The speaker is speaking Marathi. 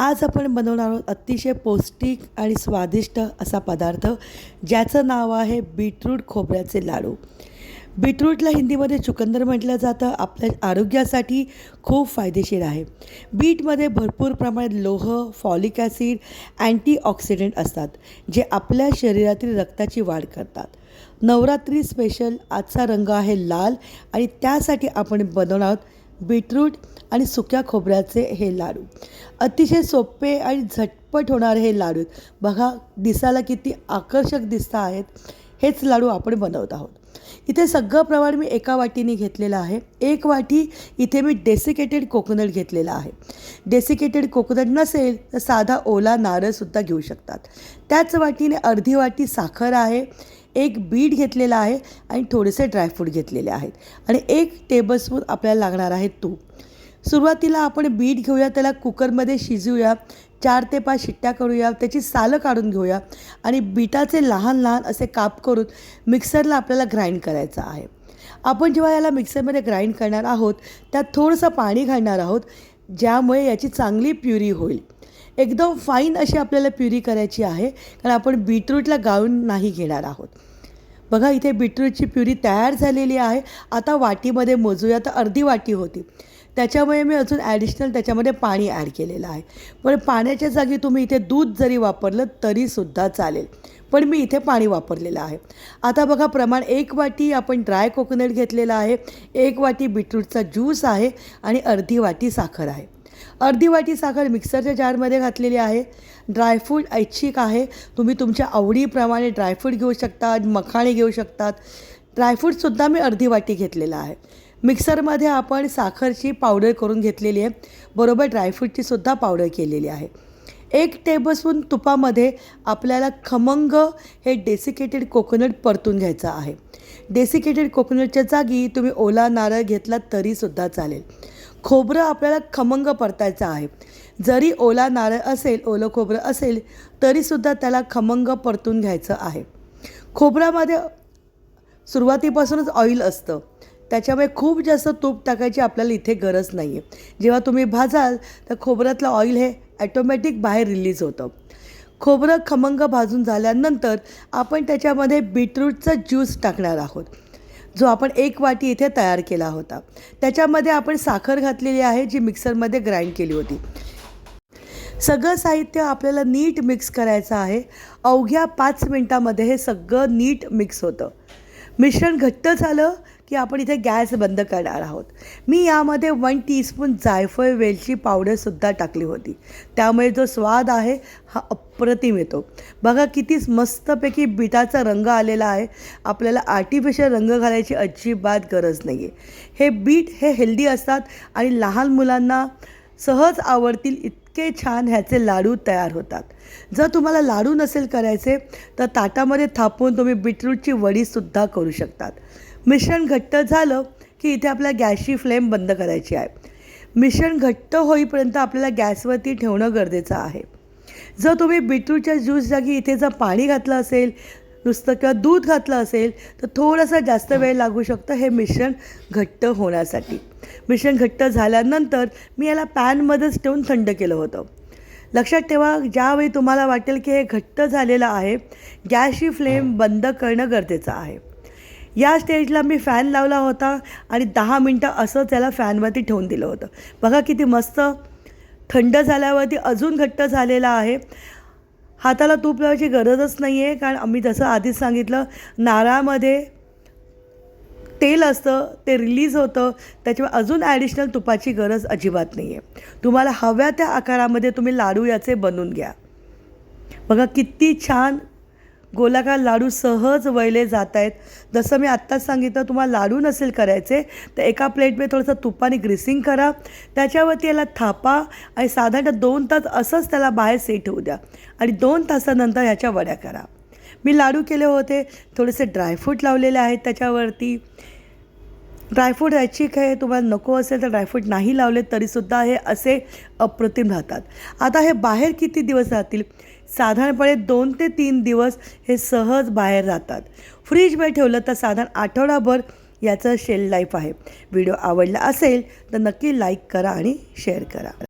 आज आपण बनवणार आहोत अतिशय पौष्टिक आणि स्वादिष्ट असा पदार्थ ज्याचं नाव आहे बीटरूट खोबऱ्याचे लाडू. बीटरूटला हिंदीमध्ये चुकंदर म्हटलं जातं. आपल्या आरोग्यासाठी खूप फायदेशीर आहे. बीटमध्ये भरपूर प्रमाणात लोह फॉलिक ॲसिड अँटीऑक्सिडंट असतात जे आपल्या शरीरातील रक्ताची वाढ करतात. नवरात्री स्पेशल आजचा रंग आहे लाल आणि त्यासाठी आपण बनवणार आहोत बीटरूट आणि सुक्या खोबऱ्याचे हे लाडू. अतिशय सोपे आणि झटपट होणारे हे लाडू आहेत. बघा दिसायला किती आकर्षक दिसत आहेत. हेच लाडू आपण बनवत आहोत. इथे सगळं प्रमाण मी एका वाटीने घेतलेलं आहे. एक वाटी इथे मी डेसिकेटेड कोकोनट घेतलेला आहे. डेसिकेटेड कोकोनट नसेल तर साधा ओला नारळसुद्धा घेऊ शकतात. त्याच वाटीने अर्धी वाटी साखर आहे. एक बीट घेतलेला आहे आणि थोडेसे ड्रायफ्रूट घेतलेले आहेत. आणि एक टेबलस्पून आपल्याला लागणार आहे तूप. सुरुवातीला आपण बीट घेऊया त्याला कुकरमध्ये शिजवूया चार ते पाच शिट्ट्या करूया त्याची सालं काढून घेऊया आणि बीटाचे लहान लहान असे काप करून मिक्सरला आपल्याला ग्राइंड करायचं आहे. आपण जेव्हा याला मिक्सरमध्ये ग्राइंड करणार आहोत त्यात थोडंसं पाणी घालणार आहोत ज्यामुळे याची चांगली प्युरी होईल. एकदम फाईन अशी आपल्याला प्युरी करायची आहे कारण आपण बीटरूटला गाळून नाही घेणार आहोत. बघा इथे बीटरूटची प्युरी तयार झालेली आहे. आता वाटीमध्ये मोजूया. तर अर्धी वाटी होती. त्याच्यामुळे मी अजून ॲडिशनल त्याच्यामध्ये पाणी ॲड केलेलं आहे. पण पाण्याच्या जागी तुम्ही इथे दूध जरी वापरलं तरीसुद्धा चालेल. पण मी इथे पाणी वापरलेलं आहे. आता बघा प्रमाण एक वाटी आपण ड्राय कोकोनट घेतलेला आहे. एक वाटी बीटरूटचा ज्यूस आहे आणि अर्धी वाटी साखर आहे. अर्धी वाटी साखर मिक्सरच्या जारमध्ये घातलेली आहे. ड्रायफ्रूट ऐच्छिक आहे. तुम्ही तुमच्या आवडीप्रमाणे ड्रायफ्रूट घेऊ शकतात मखाणे घेऊ शकतात. ड्रायफ्रूटसुद्धा मी अर्धी वाटी घेतलेला आहे. मिक्सरमध्ये आपण साखरची पावडर करून घेतलेली आहे. बरोबर ड्रायफ्रूटची सुद्धा पावडर केलेली आहे. एक टेबलस्पून तुपामध्ये आपल्याला खमंग हे डेसिकेटेड कोकोनट परतून घ्यायचं आहे. डेसिकेटेड कोकोनटच्या जागी तुम्ही ओला नारळ घेतला तरीसुद्धा चालेल. खोबरं आपल्याला खमंग परतायचं आहे. जरी ओला नारळ असेल ओलं खोबरं असेल तरीसुद्धा त्याला खमंग परतून घ्यायचं आहे. खोबऱ्यामध्ये सुरुवातीपासूनच ऑइल असतं. त्याच्यामुळे खूप जास्त तूप टाकायची आपल्याला इथे गरज नाही आहे जेव्हा तुम्ही भाजाल तर खोबऱ्यातलं ऑइल हे ॲटोमॅटिक बाहेर रिलीज होतं. खोबरं खमंग भाजून झाल्यानंतर आपण त्याच्यामध्ये बीटरूटचा ज्यूस टाकणार आहोत. जो आपण एक वाटी इथे तयार केला होता. त्याच्यामध्ये आपण साखर घातलेली आहे जी मिक्सरमध्ये ग्राइंड केली होती. सगळं साहित्य आपल्याला नीट मिक्स करायचं आहे. अवघ्या पाच मिनटामध्ये हे सगळं नीट मिक्स होतं. मिश्रण घट्ट झालं की आपण इथे गॅस बंद करणार आहोत. मी यामध्ये वन टीस्पून जायफळ वेलची पावडरसुद्धा टाकली होती. त्यामुळे जो स्वाद आहे हा अप्रतिम येतो. बघा किती मस्तपैकी बिटाचा रंग आलेला आहे. आपल्याला आर्टिफिशियल रंग घालायची अजिबात गरज नाही आहे हे बीट हे हेल्दी असतात आणि लहान मुलांना सहज आवडतील इतके छान ह्याचे लाडू तयार होतात. जर तुम्हाला लाडू नसेल करायचे तर ताटामध्ये थापून तुम्ही बीटरूटची वडीसुद्धा करू शकतात. मिश्रण घट्ट झालं की इथे आपल्या गॅसची फ्लेम बंद करायची आहे. मिश्रण घट्ट होईपर्यंत आपल्याला गॅसवरती ठेवणं गरजेचं आहे. जर तुम्ही बीटरूटच्या ज्यूस जागी इथे जर पाणी घातलं असेल नुसतं किंवा दूध घातलं असेल तर थोडासा जास्त वेळ लागू शकतं हे मिश्रण घट्ट होण्यासाठी. मिश्रण घट्ट झाल्यानंतर मी याला पॅनमध्येच ठेवून थंड केलं होतं. लक्षात ठेवा ज्यावेळी तुम्हाला वाटेल की हे घट्ट झालेलं आहे गॅसची फ्लेम बंद करणं गरजेचं आहे. या स्टेजला मी फॅन लावला होता आणि दहा मिनटं असं त्याला फॅनवरती ठेवून दिलं होतं. बघा किती मस्त थंड झाल्यावरती अजून घट्ट झालेला आहे. हाताला तूप लावायची गरजच नाही आहे कारण आम्ही जसं आधीच सांगितलं नारळामध्ये तेल असतं ते रिलीज होतं त्याच्यामुळे अजून ॲडिशनल तुपाची गरज अजिबात नाही आहे तुम्हाला हव्या त्या आकारामध्ये तुम्ही लाडू याचे बनवून घ्या. बघा किती छान गोलाकार लाडू सहज वळले जात आहेत जसं मी आत्ताच सांगितलं तुम्हाला लाडू नसेल करायचे तर एका प्लेटमध्ये थोडंसं तुपाने ग्रिसिंग करा. त्याच्यावरती याला थापा आणि साधारण दोन तास असंच त्याला बाहेर सेट होऊ द्या. आणि दोन तासानंतर ह्याच्या वड्या करा. मी लाडू केले होते थोडेसे ड्रायफ्रूट लावलेले आहेत त्याच्यावरती. ड्रायफ्रूट ऐच्छिक आहे तुम्हाला नको असेल तर ड्रायफ्रूट नाही लावले तरीसुद्धा हे असे अप्रतिम राहतात. आता हे बाहेर किती दिवस राहतील? साधारणपणे दोन ते तीन दिवस हे सहज बाहेर जातात. फ्रीजमध्ये ठेवलं तर साधारण आठवडाभर याचं शेल लाईफ आहे. व्हिडिओ आवडला असेल तर नक्की लाईक करा आणि शेअर करा.